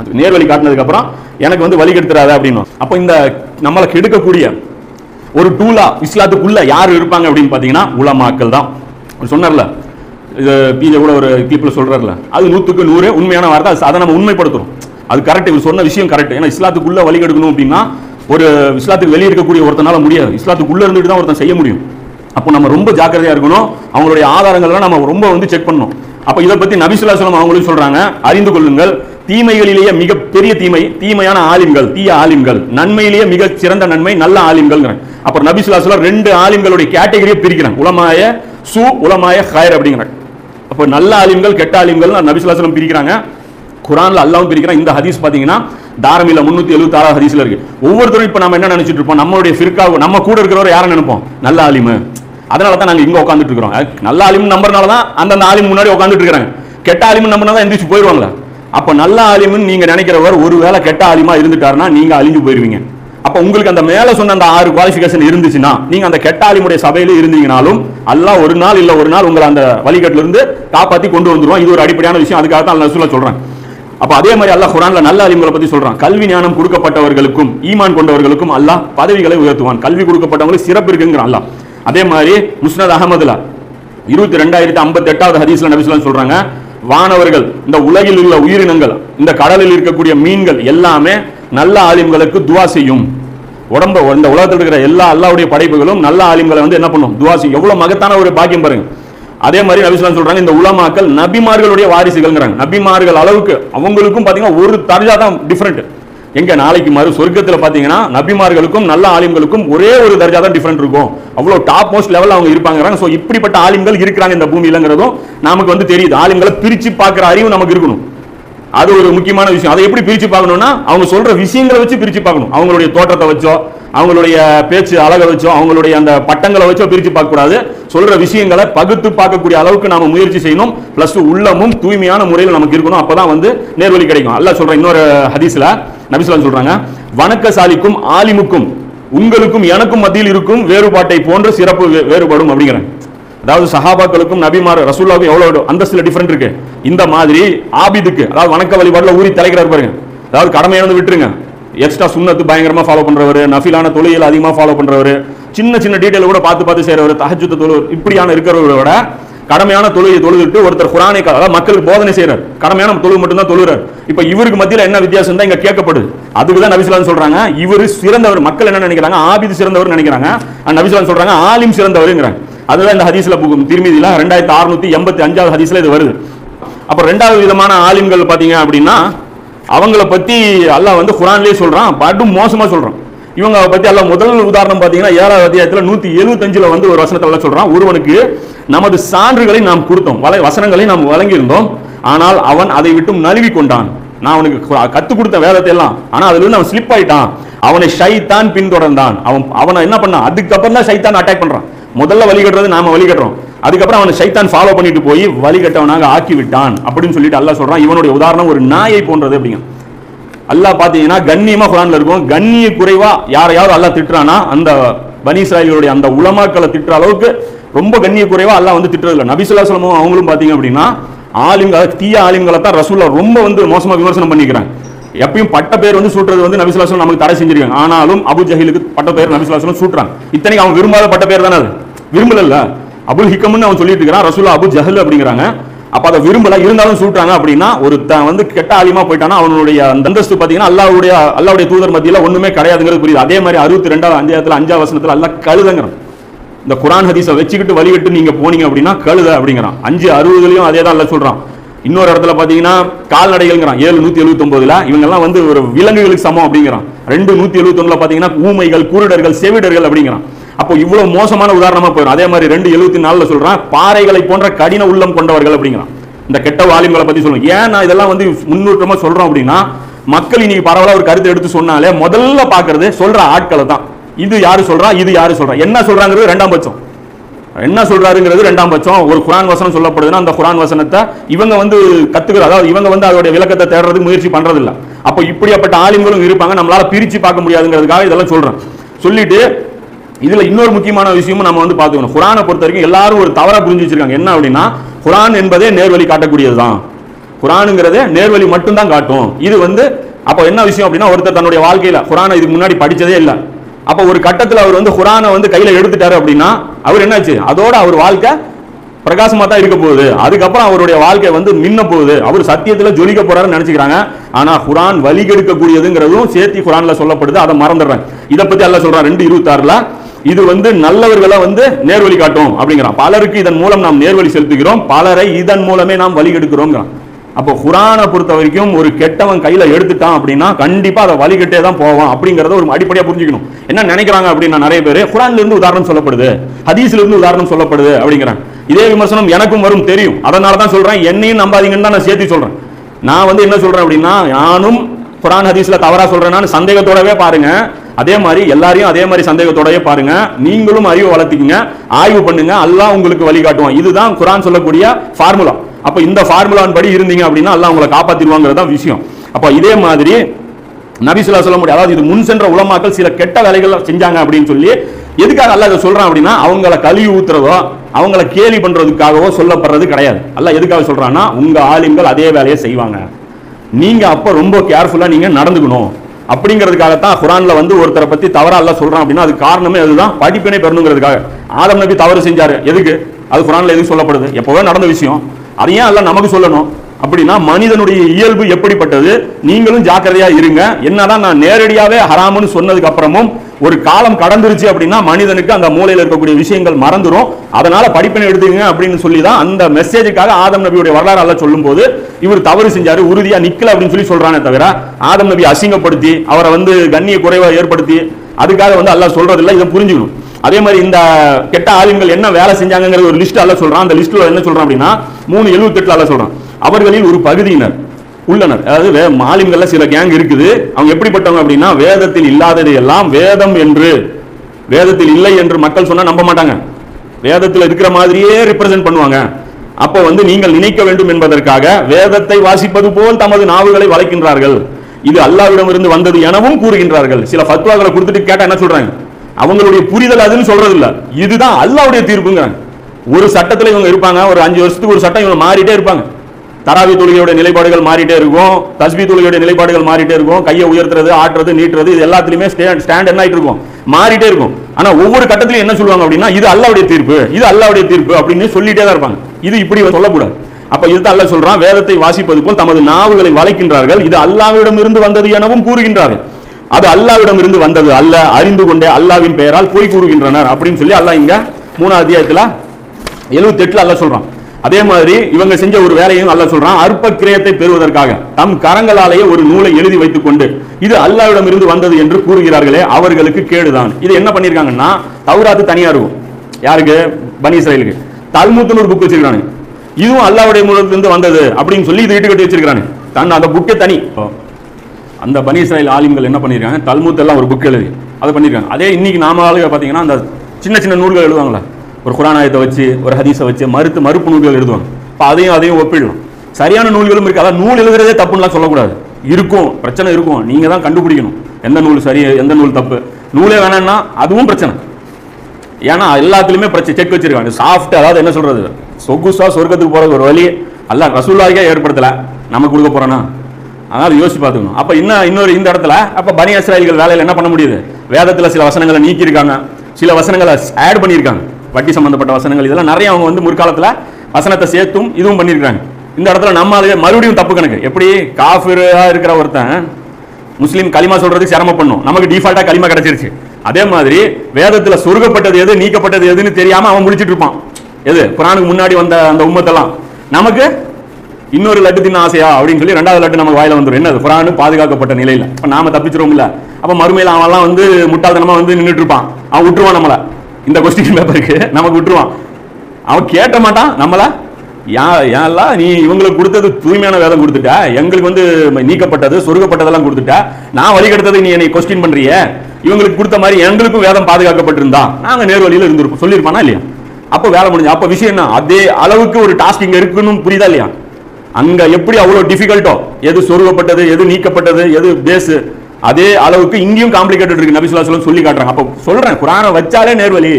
அது நேர் வழி காட்டினதுக்கப்புறம் எனக்கு வந்து வழி கெடுத்துறாத அப்படின்னு. அப்போ இந்த நம்மளை கெடுக்கக்கூடிய ஒரு டூலா இஸ்லாத்துக்குள்ள யார் இருப்பாங்க அப்படின்னு பார்த்தீங்கன்னா உலமாக்கள் தான். அவர் சொன்னார்ல இது பிஜே கூட ஒரு கிளிப்பில் சொல்கிறார்ல அது நூற்றுக்கு நூறு உண்மையான வார்த்தை அதை நம்ம உண்மைப்படுத்துறோம். அது கரெக்ட் இவர் சொன்ன விஷயம் கரெக்ட் ஏன்னா இஸ்லாத்துக்குள்ள வழி கெடுக்கணும் அப்படின்னா ஒரு இஸ்லாத்துக்கு வெளியே இருக்கக்கூடிய ஒருத்தனால முடியாது. இஸ்லாத்துக்குள்ள இருந்துட்டு தான் ஒருத்தன் செய்ய முடியும். அப்போ நம்ம ரொம்ப ஜாக்கிரதையா இருக்கணும். அவங்களுடைய ஆதாரங்கள்லாம் நம்ம ரொம்ப வந்து செக் பண்ணணும். அப்போ இதை பத்தி நபிசுல்லாஸ்லாம் அவங்களும் சொல்றாங்க. அறிந்து கொள்ளுங்கள். தீமைகளிலேயே மிக பெரிய தீமை தீமையான ஆலிம்கள் தீய ஆலிம்கள். நன்மையிலேயே மிக சிறந்த நன்மை நல்ல ஆலிம்கள் அப்புறம் நபிசுல்லாஸ்லாம் ரெண்டு ஆலிம்களுடைய கேட்டகரியை பிரிக்கிறாங்க. உலமாய சு உலமாய ஹயர் அப்படிங்கிறாங்க. அப்போ நல்ல ஆலிம்கள் கெட்ட ஆலிம்கள் நபிசுல்லாஸ்லாம் பிரிக்கிறாங்க. குரான்ல அல்லாவும் பிரிக்கிறான் இந்த ஹதீஸ் பாத்தீங்கன்னா தாரமில முன்னூத்தி எழுபத்தி ஆறாவது ஹதீஸ்ல இருக்கு. ஒவ்வொருத்தரும் இப்ப நம்ம என்ன நினைச்சிட்டு இருப்போம்? நம்மளுடைய ஃபிர்கா நம்ம கூட இருக்கிறவர் யாரை நினைப்போம்? நல்ல ஆலிமு. அதனால தான் நாங்க இங்க உட்காந்துட்டு இருக்கிறோம். நல்ல ஆலிம் நம்பர்னால தான் அந்தந்த ஆலிம் முன்னாடி உட்காந்துட்டு இருக்கிறாங்க. கெட்ட ஆலிம் நம்பர்னா தான் எந்திரிச்சு போயிருவாங்களா. அப்ப நல்ல ஆலிம்னு நீங்க நினைக்கிறவர் ஒருவேளை கெட்ட ஆலிமா இருந்துட்டாருன்னா நீங்க அழிஞ்சு போயிருவீங்க. அப்ப உங்களுக்கு அந்த மேல சொன்ன அந்த ஆறு குவாலிஃபிகேஷன் இருந்துச்சுன்னா நீங்க அந்த கெட்ட ஆலிமுடைய சபையில இருந்தீங்கனாலும் எல்லாம் ஒரு நாள் இல்ல ஒரு நாள் உங்களை அந்த வழிகட்டில இருந்து காப்பாத்தி கொண்டு வந்துருவோம் இது ஒரு அடிப்படையான விஷயம். அதுக்காக தான் அல்லாஹ் சொல்ல சொல்றேன் அப்ப அதே மாதிரி அல்லாஹ் குரான்ல நல்ல அலிம்களை பத்தி சொல்றான். கல்வி ஞானம் கொடுக்கப்பட்டவர்களுக்கும் ஈமான் கொண்டவர்களுக்கும் அல்லாஹ் பதவிகளை உயர்த்துவான். கல்வி கொடுக்கப்பட்டவங்களுக்கு சிறப்பு இருக்குங்கிறான் அல்லாஹ். அதே மாதிரி முஸ்னத் அகமதுல இருபத்தி ரெண்டாயிரத்தி ஐம்பத்தி எட்டாவது ஹதீஸ்ல நபிசுலாம் சொல்றாங்க வானவர்கள் இந்த உலகில் உள்ள உயிரினங்கள் இந்த கடலில் இருக்கக்கூடிய மீன்கள் எல்லாமே நல்ல ஆலிம்களுக்கு துவா செய்யும். உடம்ப இந்த உலகத்தில் இருக்கிற எல்லா அல்லாவுடைய படைப்புகளும் நல்ல ஆலிம்களை வந்து என்ன பண்ணும்? துவா செய்யும். எவ்வளவு மகத்தான ஒரு பாக்கியம் பாருங்க. அதே மாதிரி நபிஸ்லாம் சொல்றாங்க இந்த உலமாக்கள் நபிமார்களுடைய வாரிசுகள்ங்கிறாங்க. நபிமார்கள் அளவுக்கு அவங்களுக்கும் பார்த்தீங்கன்னா ஒரு தர்ஜா தான் டிஃப்ரெண்ட் எங்க நாளைக்கு மாதிரி சொர்க்கத்தில் பார்த்தீங்கன்னா நபிமார்களுக்கும் நல்ல ஆலிம்களுக்கும் ஒரே ஒரு தர்ஜா தான் டிஃப்ரெண்ட் இருக்கும். அவ்வளோ டாப் மோஸ்ட் லெவலில் அவங்க இருப்பாங்க ஸோ இப்படிப்பட்ட ஆலிம்கள் இருக்கிறாங்க இந்த பூமியிலங்கிறதும் நமக்கு வந்து தெரியுது. ஆலிம்களை பிரிச்சு பார்க்குற அறிவு நமக்கு இருக்கணும். அது ஒரு முக்கியமான விஷயம். அதை எப்படி பிரிச்சு பார்க்கணும்னா அவங்க சொல்ற விஷயங்களை வச்சு பிரிச்சு பார்க்கணும். அவங்களுடைய தோற்றத்தை வச்சோ அவங்களுடைய பேச்சு அழகை வச்சோ அவங்களுடைய அந்த பட்டங்களை வச்சோ பிரிச்சு பார்க்க கூடாது சொல்ற விஷயங்களை பகுத்து பார்க்கக்கூடிய அளவுக்கு நாம முயற்சி செய்யணும். பிளஸ் உள்ளமும் தூய்மையான முறையில் நமக்கு இருக்கணும். அப்பதான் வந்து நேர்வழி கிடைக்கும். அல்ல சொல்ற இன்னொரு ஹதீஸ்ல நபிசுலாம் சொல்றாங்க வணக்கசாலிக்கும் ஆலிமுக்கும் உங்களுக்கும் எனக்கும் மத்தியில் இருக்கும் வேறுபாட்டை போன்ற சிறப்பு வேறுபடும் அப்படிங்கிறேன் அதாவது சஹாபாக்களுக்கும் நபிமார் ரசூல்லாவுக்கும் எவ்வளோ அந்தஸ்தில் டிஃபரெண்ட் இருக்கு. இந்த மாதிரி ஆபிதுக்கு அதாவது வணக்க வழிபாடுல ஊறி தலைக்கிறார் பாருங்க. அதாவது கடமை வந்து விட்டுருங்க. எக்ஸ்ட்ரா சுண்ணத்து பயங்கரமாக ஃபாலோ பண்ணுறவர் நஃபிலான தொழில் அதிகமாக ஃபாலோ பண்ணுறவர் சின்ன சின்ன டீட்டெயில் கூட பார்த்து பார்த்து செய்கிறவர் தகஜுத்த தொழு இப்படியான இருக்கிறவரோட கடமையான தொழுகை தொழுதுட்டு ஒருத்தர் குரானை அதாவது மக்களுக்கு போதனை செய்கிறார் கடமையான தொழுகை மட்டும்தான் தொழுகிறார் இப்போ இவருக்கு மத்தியில் என்ன வித்தியாசம் தான் இங்கே கேட்கப்படுது. அதுக்கு தான் நபிசுலான் சொல்கிறாங்க இவர் சிறந்தவர். மக்கள் என்ன நினைக்கிறாங்க? ஆபிது சிறந்தவர் நினைக்கிறாங்க. நபிசுலான் சொல்கிறாங்க ஆலிம் சிறந்தவருங்கிறாங்க. அதுதான் இந்த ஹதீஸ்ல புகும். திருமதியில ரெண்டாயிரத்தி அறுநூத்தி எண்பத்தி அஞ்சாவது ஹதீஸ்ல இது வருது. அப்புறம் ரெண்டாவது விதமான ஆலிம்கள் பாத்தீங்க அப்படின்னா அவங்கள பத்தி அல்லாஹ் வந்து குரான்லேயே சொல்றான் படு மோசமா சொல்றான். இவங்க பத்தி அல்லாஹ் முதல் உதாரணம் பாத்தீங்கன்னா ஏழாவது அத்தியாயத்துல நூத்தி எழுபத்தஞ்சுல வந்து ஒரு வசனத்தை அல்லாஹ் சொல்றான். ஒருவனுக்கு நமது சான்றுகளை நாம் கொடுத்தோம் வலை வசனங்களை நாம் வழங்கியிருந்தோம். ஆனால் அவன் அதை விட்டும் நழுவி கொண்டான். நான் அவனுக்கு கற்றுக் கொடுத்த வேதத்தை எல்லாம் ஆனா அதுல இருந்து அவன் ஸ்லிப் ஆயிட்டான். அவனை ஷைத்தான் பின்தொடர்ந்தான். அவன் அவனை என்ன பண்ணான்? அதுக்கப்புறம் தான் ஷைத்தான் அட்டாக் பண்றான். முதல்ல வழிகட்டுறது நாம வழிகட்டுறோம் அதுக்கப்புறம் அவனை சைத்தான் ஃபாலோ பண்ணிட்டு போய் வழிகட்டவனாக ஆக்கி விட்டான் அப்படின்னு சொல்லிட்டு அல்லா சொல்றான். இவனுடைய உதாரணம் ஒரு நாயை போன்றது அப்படிங்க. அல்லா பார்த்தீங்கன்னா கண்ணியமா குரான்ல இருக்கும். கண்ணிய குறைவா யாரையாவது அல்லா திட்டுறானா? அந்த பனி அந்த உலமாக்களை திட்டுற அளவுக்கு ரொம்ப கண்ணிய குறைவா அல்லா வந்து திட்டுறது இல்லை நபிசுல்லா சொல்லமும் அவங்களும் பாத்தீங்க அப்படின்னா ஆளுங்க தீய ஆளுங்களை தான் ரசூல்லா ரொம்ப வந்து மோசமா விமர்சனம் பண்ணிக்கிறாங்க. எப்பயும் பட்ட பேர் வந்து சூட்டுறது வந்து நபிசுலாசலம் நமக்கு தடை செஞ்சிருக்காங்க. ஆனாலும் அபு ஜஹிலுக்கு பட்ட பேர் நபிசுலாசலம் சூட்டுறாங்க. இத்தனைக்கு அவன் விரும்பாத பட்ட பேர் தானே அது? விரும்பல அபுல் ஹிக்கம்னு அவன் சொல்லிட்டு இருக்கிறான் ரசூலா அபு ஜஹல் அப்படிங்கிறாங்க. அப்ப அதை விரும்பல இருந்தாலும் சூட்டுறாங்க அப்படின்னா ஒரு த- வந்து கெட்ட ஆலிமா போயிட்டானா அவனுடைய அந்த அந்தஸ்து பாத்தீங்கன்னா அல்லாவுடைய அல்லாவுடைய தூதர் மத்தியில ஒண்ணுமே கிடையாதுங்கிறது புரியுது. அதே மாதிரி அறுபத்தி ரெண்டாவது அஞ்சாயிரத்துல அஞ்சாவது வசனத்துல அல்ல கழுதங்கிறான். இந்த குரான் ஹதீஸை வச்சுக்கிட்டு வழிகட்டு நீங்க போனீங்க அப்படின்னா கழுத அப்படிங்கிறான். அஞ்சு அறுபதுலயும் அதே தான் அல்லாஹ் சொல்றான். இன்னொரு இடத்துல பார்த்தீங்கன்னா கால்நடைகள்ங்கிறான். ஏழு நூற்றி எழுபத்தொம்போதில் இவங்கெல்லாம் வந்து ஒரு விலங்குகளுக்கு சமம் அப்படிங்கிறான். ரெண்டு நூற்றி எழுபத்தொன்னில் பார்த்தீங்கன்னா ஊமைகள் குருடர்கள் செவிடர்கள் அப்படிங்கிறான். அப்போ இவ்வளோ மோசமான உதாரணமாக போயிடும். அதே மாதிரி ரெண்டு எழுபத்தி நாலில் சொல்கிறான் பாறைகளை போன்ற கடின உள்ளம் கொண்டவர்கள் அப்படிங்கிறான். இந்த கெட்ட வாலிம்களை பற்றி சொல்லுங்க. ஏன் நான் இதெல்லாம் வந்து முன்னூற்றமாக சொல்கிறோம் அப்படின்னா மக்கள் இன்னைக்கு பரவலா ஒரு கருத்தை எடுத்து சொன்னாலே முதல்ல பாக்குறது சொல்கிற ஆட்களை தான். இது யாரு சொல்கிறா இது யாரு சொல்கிறா என்ன சொல்கிறாங்கிறது ரெண்டாம் பட்சம். என்ன சொல்றாருங்கிறது ரெண்டாம் பட்சம். ஒரு குரான் வசனம் சொல்லப்படுதுன்னா அந்த குரான் வசனத்தை இவங்க வந்து கத்துக்கிற அதாவது இவங்க வந்து அதோட விளக்கத்தை தேடுறதுக்கு முயற்சி பண்றதில்ல. அப்போ இப்படியாப்பட்ட ஆலிம்களும் இருப்பாங்க நம்மளால பிரிச்சு பார்க்க முடியாதுங்கிறதுக்காக இதெல்லாம் சொல்றேன். சொல்லிட்டு இதுல இன்னொரு முக்கியமான விஷயமும் நம்ம வந்து பார்த்துக்கணும். குரானை பொறுத்த வரைக்கும் எல்லாரும் ஒரு தவற புரிஞ்சு வச்சிருக்காங்க. என்ன அப்படின்னா குரான் என்பதே நேர்வழி காட்டக்கூடியதுதான். குரானுங்கிறதே நேர்வழி மட்டும்தான் காட்டும். இது வந்து அப்போ என்ன விஷயம் அப்படின்னா ஒருத்தர் தன்னுடைய வாழ்க்கையில குரானை இதுக்கு முன்னாடி படிச்சதே இல்லை. அப்போ ஒரு கட்டத்தில் அவர் வந்து குரானை வந்து கையில் எடுத்துட்டாரு அப்படின்னா அவர் என்னாச்சு? அதோட அவர் வாழ்க்கை பிரகாசமாக தான் இருக்க போகுது. அதுக்கப்புறம் அவருடைய வாழ்க்கை வந்து மின்ன போகுது. அவர் சத்தியத்தில் ஜொலிக்க போறாருன்னு நினைச்சுக்கிறாங்க. ஆனால் குரான் வழிகெடுக்கக்கூடியதுங்கிறதும் சேர்த்தி குரான்ல சொல்லப்படுது. அதை மறந்துடுறாங்க இதை பற்றி எல்லாம் சொல்றான். ரெண்டு இருபத்தாறுல இது வந்து நல்லவர்களை வந்து நேர்வழி காட்டும் அப்படிங்கிறான். பலருக்கு இதன் மூலம் நாம் நேர்வழி செலுத்துகிறோம். பலரை இதன் மூலமே நாம் வழி எடுக்கிறோங்கிறான் அப்போ குரானை பொறுத்த வரைக்கும் ஒரு கெட்டவன் கையில் எடுத்துட்டான் அப்படின்னா கண்டிப்பாக அதை வழிகிட்டே தான் போவான் அப்படிங்கிறத ஒரு அடிப்படையாக புரிஞ்சுக்கணும். என்ன நினைக்கிறாங்க அப்படின்னா நிறைய பேர் குரான்லேருந்து உதாரணம் சொல்லப்படுது ஹதீஸ்லேருந்து உதாரணம் சொல்லப்படுது அப்படிங்கிறாங்க. இதே விமர்சனம் எனக்கும் வரும் தெரியும். அதனால தான் சொல்கிறேன் என்னையும் நம்பாதீங்கன்னு தான் நான் சேர்த்து சொல்கிறேன் நான் வந்து என்ன சொல்கிறேன் அப்படின்னா நானும் குரான் ஹதீஸில் தவறாக சொல்கிறேன்னு சந்தேகத்தோடவே பாருங்க. அதே மாதிரி எல்லாரையும் அதே மாதிரி சந்தேகத்தோடவே பாருங்க. நீங்களும் அறிவு வளர்த்திக்கங்க ஆய்வு பண்ணுங்க அல்லாஹ் உங்களுக்கு வழிகாட்டுவோம் இதுதான் குரான் சொல்லக்கூடிய ஃபார்முலா அப்போ இந்த ஃபார்முலான் படி இருந்தீங்க அப்படின்னா எல்லாம் உங்களை காப்பாற்றிடுவாங்கிறது தான் விஷயம். அப்போ இதே மாதிரி நபிசுல்லா சொல்ல முடியும் அதாவது இது முன் சென்ற உலமாக்கள் சில கெட்ட வேலைகள் செஞ்சாங்க அப்படின்னு சொல்லி எதுக்காக அல்ல இதை சொல்றான் அப்படின்னா அவங்கள கழுவி ஊத்துறதோ அவங்கள கேலி பண்றதுக்காகவோ சொல்லப்படுறது கிடையாது. அல்ல எதுக்காக சொல்றான்னா உங்க ஆலிம்கள் அதே வேலையை செய்வாங்க. நீங்க அப்ப ரொம்ப கேர்ஃபுல்லா நீங்க நடந்துக்கணும். அப்படிங்கிறதுக்காகத்தான் குரான்ல வந்து ஒருத்தரை பத்தி தவறா எல்லாம் சொல்றான் அப்படின்னா அது காரணமே அதுதான். படிப்பினை பெறணுங்கிறதுக்காக. ஆதம் நபி தவறு செஞ்சாரு. எதுக்கு? அது குரான்ல எதுக்கு சொல்லப்படுது? எப்பவே நடந்த விஷயம். அதை ஏன் எல்லாம் நமக்கு சொல்லணும்? அப்படின்னா மனிதனுடைய இயல்பு எப்படிப்பட்டது? நீங்களும் ஜாக்கிரதையா இருங்க. என்னதான் நான் நேரடியாவே ஹராமுன்னு சொன்னதுக்கு அப்புறமும் ஒரு காலம் கடந்துருச்சு அப்படின்னா மனிதனுக்கு அந்த மூலையில் இருக்கக்கூடிய விஷயங்கள் மறந்துடும் அதனால படிப்பினை எடுத்துங்க அப்படின்னு சொல்லி தான் அந்த மெசேஜுக்காக ஆதம் நபியுடைய வரலாறு அல்ல சொல்லும் போது இவர் தவறு செஞ்சாரு உறுதியா நிக்கல அப்படின்னு சொல்லி சொல்றானே தவிர ஆதம் நபி அசிங்கப்படுத்தி அவரை வந்து கண்ணிய குறைவா ஏற்படுத்தி அதுக்காக வந்து அல்ல சொல்றது இதை புரிஞ்சுக்கணும். அதே மாதிரி இந்த கெட்ட ஆளுங்கள் என்ன வேலை செஞ்சாங்கங்கிற ஒரு லிஸ்ட் அல்ல சொல்றான். அந்த லிஸ்ட்ல என்ன சொல்றான் அப்படின்னா மூணு எழுபத்தெட்டு அல்ல சொல்றான். அவர்களில் ஒரு பகுதியினர் உள்ளனர். அதாவது மாலிம்கள்ல சில கேங் இருக்குது. அவங்க எப்படிப்பட்டவங்க அப்படின்னா வேதத்தில் இல்லாததை எல்லாம் வேதம் என்று. வேதத்தில் இல்லை என்று மக்கள் சொன்னா நம்ப மாட்டாங்க. வேதத்தில் இருக்கிற மாதிரியே ரிப்ரசென்ட் பண்ணுவாங்க. அப்போ வந்து நீங்கள் நினைக்க வேண்டும் என்பதற்காக வேதத்தை வாசிப்பது போல் தமது நாவுகளை வளைக்கின்றார்கள். இது அல்லாவிடமிருந்து வந்தது எனவும் கூறுகின்றார்கள். சில ஃபத்வாக்களை கொடுத்துட்டு கேட்டா என்ன சொல்றாங்க? அவங்களுடைய புரிதல் அதுன்னு சொல்றது இல்ல இதுதான் அல்லாவுடைய தீர்ப்புங்க ஒரு சட்டத்தில் இவங்க இருப்பாங்க ஒரு அஞ்சு வருஷத்துக்கு ஒரு சட்டம் இவங்க மாறிட்டே இருப்பாங்க. தராவி தொழுகையோட நிலைப்பாடுகள் மாறிட்டே இருக்கும் தஸ்பி தொழுகையோட நிலைப்பாடுகள் மாறிட்டே இருக்கும் கையை உயர்த்துறது ஆட்டுறது நீட்டுறது இது எல்லாத்துலயுமே ஸ்டாண்ட் என்ன ஆயிட்டு இருக்கும். மாறிட்டே இருக்கும். ஆனா ஒவ்வொரு கட்டத்திலையும் என்ன சொல்லுவாங்க அப்படின்னா இது அல்லாவுடைய தீர்ப்பு இது அல்லாவுடைய தீர்ப்பு அப்படின்னு சொல்லிட்டே தான் இருப்பாங்க. இது இப்படி சொல்லக்கூடாது. அப்ப இதுதான் அல்லாஹ் சொல்றான் வேதத்தை வாசிப்பது போல் தமது நாவுகளை வளைக்கின்றார்கள் இது அல்லாவிடம் இருந்து வந்தது எனவும் கூறுகின்றார்கள். அது அல்லாவிடம் இருந்து வந்தது அல்ல. அறிந்து கொண்டே அல்லாவின் பெயரால் போய் கூறுகின்றனர் அப்படின்னு சொல்லி அல்லாஹ் இங்க மூணாவது அத்தியாயத்துல எழுபத்தி எட்டுல அல்ல சொல்றான். அதே மாதிரி இவங்க செஞ்ச ஒரு வேலையும் அல்ல சொல்றான். அற்ப கிரயத்தை பெறுவதற்காக. தம் கரங்களாலேயே ஒரு நூலை எழுதி வைத்துக் கொண்டு இது அல்லாவிடம் இருந்து வந்தது என்று கூறுகிறார்களே அவர்களுக்கு கேடுதான். இது என்ன பண்ணிருக்காங்கன்னா தௌராத்து தனியா இருக்கும். யாருக்கு? பனி இஸ்ரேலுக்கு. தல்முத்துன்னு ஒரு புக் வச்சிருக்கானு இதுவும் அல்லாவுடைய மூலத்திலிருந்து வந்தது அப்படின்னு சொல்லி இது இட்டு வச்சிருக்கானு தன் அந்த புக்கே தனி. அந்த பனி இஸ்ராயல் ஆலிம்கள் என்ன பண்ணிருக்காங்க? தல்முத் எல்லாம் ஒரு புக் எழுதி. அதை பண்ணியிருக்காங்க அதே இன்றைக்கி நாம ஆளுக பார்த்தீங்கன்னா அந்த சின்ன சின்ன நூல்கள் எழுதுவாங்களா ஒரு குரானாயத்தை வச்சு ஒரு ஹதீஸை வச்சு மறுத்து மறுப்பு நூல்கள் எழுதுவாங்க. இப்போ அதையும் அதையும் ஒப்பிடலாம். சரியான நூல்களும் இருக்குது அதான் நூல் எழுதுறதே தப்புலாம் சொல்லக்கூடாது. இருக்கும். பிரச்சனை இருக்கும். நீங்கள் தான் கண்டுபிடிக்கணும். எந்த நூல் சரி எந்த நூல் தப்பு. நூலே வேணாம்னா அதுவும் பிரச்சனை. ஏன்னா எல்லாத்துலேயுமே பிரச்சனை செக் வச்சிருக்காங்க. சாஃப்ட் அதாவது என்ன சொல்கிறது சொகுசா சொர்க்கத்துக்கு போகிறது ஒரு வழி. அல்ல ரசூல்லாக்கே ஏற்படுத்தலை. நம்ம கொடுக்க போகிறோன்னா அதனால யோசிச்சு பார்த்துக்கணும். அப்ப இன்னும் இன்னொரு இந்த இடத்துல அப்ப பனி இஸ்ராயல்கள் வேலையில் என்ன பண்ண முடியுது? வேதத்துல சில வசனங்களை நீக்கியிருக்காங்க. சில வசனங்களை ஆட் பண்ணியிருக்காங்க. வட்டி சம்பந்தப்பட்ட வசனங்கள் இதெல்லாம் நிறைய அவங்க வந்து முற்காலத்தில் வசனத்தை சேர்த்தும் இதுவும் பண்ணியிருக்காங்க. இந்த இடத்துல நம்ம அதுவே மறுபடியும் தப்பு கணக்கு. எப்படி? காஃபிராக இருக்கிற ஒருத்தன் முஸ்லீம் களிமா சொல்றதுக்கு சிரம பண்ணும் நமக்கு டிஃபால்ட்டாக களிமா கிடைச்சிருச்சு. அதே மாதிரி வேதத்தில் சொருகப்பட்டது எது நீக்கப்பட்டது எதுன்னு தெரியாமல் அவன் முடிச்சிட்டு இருப்பான். எது? குரானுக்கு முன்னாடி வந்த அந்த உம்மத்தெல்லாம். நமக்கு இன்னொரு லட்டு தின்ன ஆசையா? அப்படின்னு சொல்லி ரெண்டாவது லட்டு நமக்கு வாயில வந்துடும் என்ன குரானு பாதுகாக்கப்பட்ட நிலையில. இப்போ நாம தப்பிச்சிரும் இல்ல அப்ப மறுமையில் அவன்லாம் வந்து முட்டாள்தனமா வந்து நின்றுட்டு இருப்பான் அவன் விட்டுருவான் நம்மள. இந்த கொஸ்டின் பேப்பருக்கு நமக்கு விட்டுருவான். அவன் கேட்ட மாட்டான் நம்மள. ஏன் ஏன்லாம் நீ இவங்களுக்கு கொடுத்தது தூய்மையான வேதம் கொடுத்துட்ட. எங்களுக்கு வந்து நீக்கப்பட்டது சொருகப்பட்டதெல்லாம் கொடுத்துட்ட. நான் வழிகெடுத்ததை நீ என்னை கொஸ்டின் பண்றிய. இவங்களுக்கு கொடுத்த மாதிரி எங்களுக்கும் வேதம் பாதுகாக்கப்பட்டிருந்தா. நாங்க நேர் வழியில இருந்திருப்போம். சொல்லியிருப்பானா இல்லையா? அப்ப வேலை முடிஞ்சு அப்ப விஷயம் என்ன? அதே அளவுக்கு ஒரு டாஸ்க் இங்க இருக்குன்னு புரியுதா இல்லையா? அங்க எப்படி அவ்வளவு டிஃபிகல்ட்டோ எது சொருகப்பட்டது எது நீக்கப்பட்டது எது பேஸ் அதே அளவுக்கு இங்கேயும் காம்ப்ளிகேட்டட் இருக்கு நபி சொல்லி காட்டுறாங்க. அப்போ சொல்றேன் குரானை வச்சாலே நேர்வழி.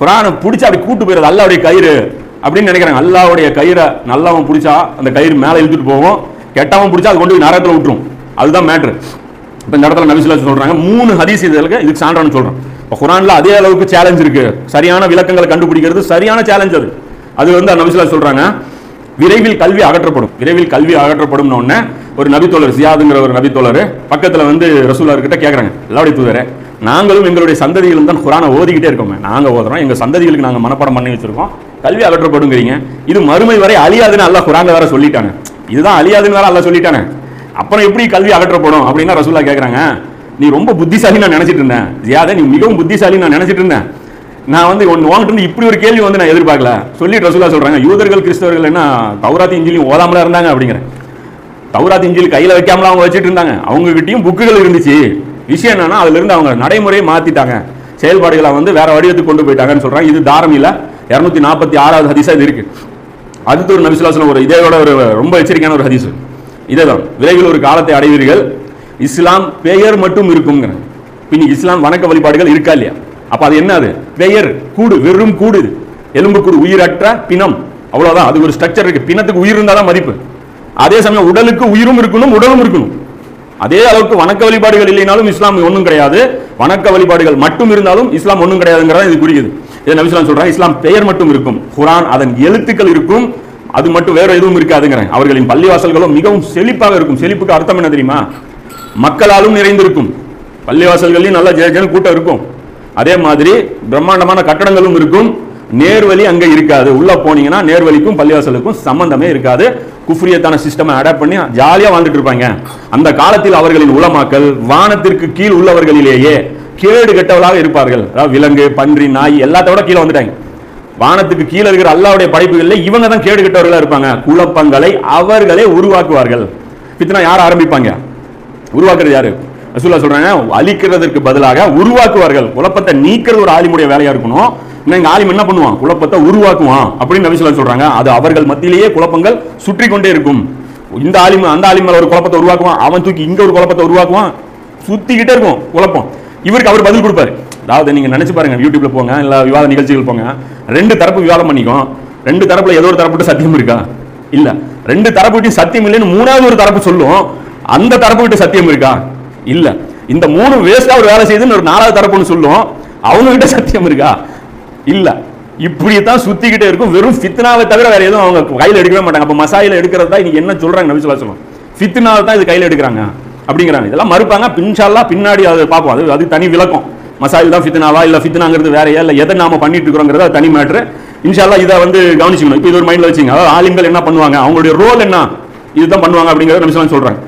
குரானை பிடிச்சா அப்படி கூட்டு போயிடுறது அல்லாவுடைய கயிறு அப்படின்னு நினைக்கிறாங்க. அல்லாவுடைய கயிறை நல்லவன் பிடிச்சா அந்த கயிறு மேலே இழுத்துட்டு போவோம் கெட்டவன் பிடிச்சா அது கொண்டு போய் நரகத்துல விட்டுரும் அதுதான் மேட்ரு இப்போ இந்த இடத்துல நபிசுல்லா சொல்றாங்க மூணு ஹதீஸ் இதுக்கு இதுக்கு சான்றான்னு சொல்றேன் இப்போ குரானில் அதே அளவுக்கு சேலஞ்ச் இருக்கு. சரியான விளக்கங்களை கண்டுபிடிக்கிறது சரியான சேலஞ்ச் அது. அது வந்து நபிசுல்லா சொல்றாங்க விரைவில் கல்வி அகற்றப்படும். விரைவில் கல்வி அகற்றப்படும் உடனே ஒரு நபித்தோழர் சியாதுங்கிற ஒரு நபித்தோழர் பக்கத்தில் வந்து ரசூலா இருக்கிட்ட கேட்குறாங்க எல்லாருடைய தூதரே நாங்களும் எங்களுடைய சந்ததிகளும் தான் குரானை ஓதிக்கிட்டே இருக்கோமே. நாங்கள் ஓதுறோம். எங்கள் சந்ததிகளுக்கு நாங்கள் மனப்பாடம் பண்ணி வச்சிருக்கோம். கல்வி அகற்றப்படுங்கிறீங்க. இது மறுமை வரை அழியாதுன்னு அல்லா குரான்ல வேற சொல்லிட்டாங்க இதுதான் அழியாதுன்னு வேற அல்ல சொல்லிட்டானே. அப்புறம் எப்படி கல்வி அகற்றப்படும் அப்படின்னா ரசூலா கேட்குறாங்க நீ ரொம்ப புத்திசாலி நான் நினச்சிட்டு இருந்தேன். ஜியாதே நீ மிகவும் புத்திசாலி நான் நினச்சிட்டு இருந்தேன். நான் வந்து ஒன்று வாங்கிட்டு இப்படி ஒரு கேள்வி வந்து நான் எதிர்பார்க்கல. சொல்லிட்டு ரசூலா சொல்கிறாங்க யூதர்கள் கிறிஸ்தவர்கள் என்ன தௌராத்தி இஞ்சிலையும் ஓதாமலா இருந்தாங்க அப்படிங்கிறேன். தௌராத்தி இஞ்சில் கையில் வைக்காமல் அவங்க வச்சுட்டு இருந்தாங்க. அவங்ககிட்டயும் புக்குகள் இருந்துச்சு. விஷயம் என்னன்னா அதுலேருந்து அவங்க நடைமுறையை மாற்றிட்டாங்க செயல்பாடுகளை வந்து வேற வடிவத்துக்கு கொண்டு போயிட்டாங்கன்னு சொல்கிறாங்க இது தாரம் இரநூத்தி நாற்பத்தி ஆறாவது ஹதீஸாக இது இருக்கு. அடுத்து ஒரு நபிசுலாசனம் ஒரு இதோட ஒரு ரொம்ப எச்சரிக்கையான ஒரு ஹதீஸ். இதேதான் விரைவில் ஒரு காலத்தை அடைவீர்கள். இஸ்லாம் பெயர் மட்டும் இருக்குங்கிற பின் இஸ்லாம் வணக்க வழிபாடுகள் இருக்கா இல்லையா? அப்ப அது என்ன அது? பெயர் கூடு வெறும் கூடு. எலும்பு கூடு உயிரற்ற பிணம். அவ்வளவுதான். அது ஒரு ஸ்ட்ரக்சர் இருக்கு. பிணத்துக்கு உயிர் இருந்தாதான் மதிப்பு. அதே சமயம் உடலுக்கு உயிரும் இருக்கணும் உடலும் இருக்கணும். அதே அளவுக்கு வணக்க வழிபாடுகள் இல்லைனாலும் இஸ்லாம் ஒன்றும் கிடையாது. வணக்க வழிபாடுகள் மட்டும் இருந்தாலும் இஸ்லாம் ஒன்றும் கிடையாதுங்கிறத இது குறிக்குது. இதை நபி இஸ்லாம் சொல்றாங்க இஸ்லாம் பெயர் மட்டும் இருக்கும். குரான் அதன் எழுத்துக்கள் இருக்கும். அது மட்டும் வேற எதுவும் இருக்காதுங்கிறேன். அவர்களின் பள்ளிவாசல்களும் மிகவும் செழிப்பாக இருக்கும். செழிப்புக்கு அர்த்தம் என்ன தெரியுமா? மக்களாலும் நிறைந்திருக்கும். பள்ளிவாசல்களையும் நல்லா ஜெயஜன கூட்டம் இருக்கும். அதே மாதிரி பிரம்மாண்டமான கட்டடங்களும் இருக்கும். நேர்வழி அங்கே இருக்காது. உள்ள போனீங்கன்னா நேர்வழிக்கும் பள்ளிவாசலுக்கும் சம்பந்தமே இருக்காது. குஃப்ரியத்தான சிஸ்டமை அடாப்ட் பண்ணி ஜாலியாக வாழ்ந்துட்டு இருப்பாங்க. அந்த காலத்தில் அவர்களின் உலமாக்கல் வானத்திற்கு கீழ் உள்ளவர்களிலேயே கேடு கெட்டவளாக இருப்பார்கள். அதாவது விலங்கு பன்றி நாய் எல்லாத்தோட கீழே வந்துட்டாங்க. வானத்துக்கு கீழே இருக்கிற அல்லாவுடைய படைப்புகளில் இவங்க தான் கேடு கெட்டவர்களாக இருப்பாங்க. குழப்பங்களை அவர்களே உருவாக்குவார்கள். பித்தனா யார் ஆரம்பிப்பாங்க? உருவாக்குறது யாரு? ரசூல்லா சொல்றாங்க அழிக்கிறதற்கு பதிலாக உருவாக்குவார்கள். குழப்பத்தை நீக்கிறது ஒரு ஆலிமுடைய வேலையா இருக்கணும். இன்னும் இங்க ஆலிம் என்ன பண்ணுவான்? குழப்பத்தை உருவாக்குவான். அப்படின்னு நபிசுல்லா சொல்றாங்க. அது அவர்கள் மத்தியிலேயே குழப்பங்கள் சுற்றி கொண்டே இருக்கும். இந்த ஆலிம் அந்த ஆலிம் மேல ஒரு குழப்பத்தை உருவாக்குவான். அவன் தூக்கி இங்க ஒரு குழப்பத்தை உருவாக்குவான். சுத்திக்கிட்டே இருக்கும் குழப்பம். இவருக்கு அவர் பதில் கொடுப்பாரு. அதாவது நீங்கள் நினச்சி பாருங்க யூடியூப்ல போங்க இல்லை விவாத நிகழ்ச்சிகள் போங்க. ரெண்டு தரப்பு விவாதம் பண்ணிக்கும். ரெண்டு தரப்புல ஏதோ ஒரு தரப்புட்டு சத்தியம் இருக்கா? இல்ல. ரெண்டு தரப்பு சத்தியம் இல்லைன்னு மூணாவது ஒரு தரப்பு சொல்லும். அந்த தரப்பு சத்தியம் இருக்கா? இல்ல. இந்த மூணு வேஸ்டா ஒரு வேலை செய்யுதுன்னு ஒரு நாலாவது தரப்புன்னு சொல்லும். அவங்க கிட்ட சத்தியம் இருக்கா? இல்ல. இப்படித்தான் சுத்திக்கிட்டே இருக்கும். வெறும் ஃபித்னாவை தவிர வேற எதுவும் அவங்க கையில் எடுக்கவே மாட்டாங்க. அப்ப மசாயில எடுக்கிறது தான் இன்னைக்கு என்ன சொல்றாங்க நபி ஸல்லல்லாஹு ஃபித்னாவை தான் இது கையில் எடுக்கிறாங்க. அப்படிங்கிறாங்க. இதெல்லாம் மறுப்பாங்க. பின்ஷால்லா பின்னாடி அதை பார்ப்போம். அது அது தனி விளக்கம். மசாயில் தான் ஃபித்னாவா இல்ல ஃபித்னாங்கிறது வேறையா இல்ல? எதை நாம பண்ணிட்டு இருக்கிறோங்கிறது அது தனி மேட்ரு இன்ஷால்லா இதை வந்து கவனிச்சுக்கணும். இப்போ இது ஒரு மைண்ட்ல வச்சுங்க அதாவது ஆலிம்கள் என்ன பண்ணுவாங்க? அவங்களுடைய ரோல் என்ன? இதுதான் பண்ணுவாங்க அப்படிங்கிறத நம்ம ஸல்லல்லாஹு சொல்றாங்க.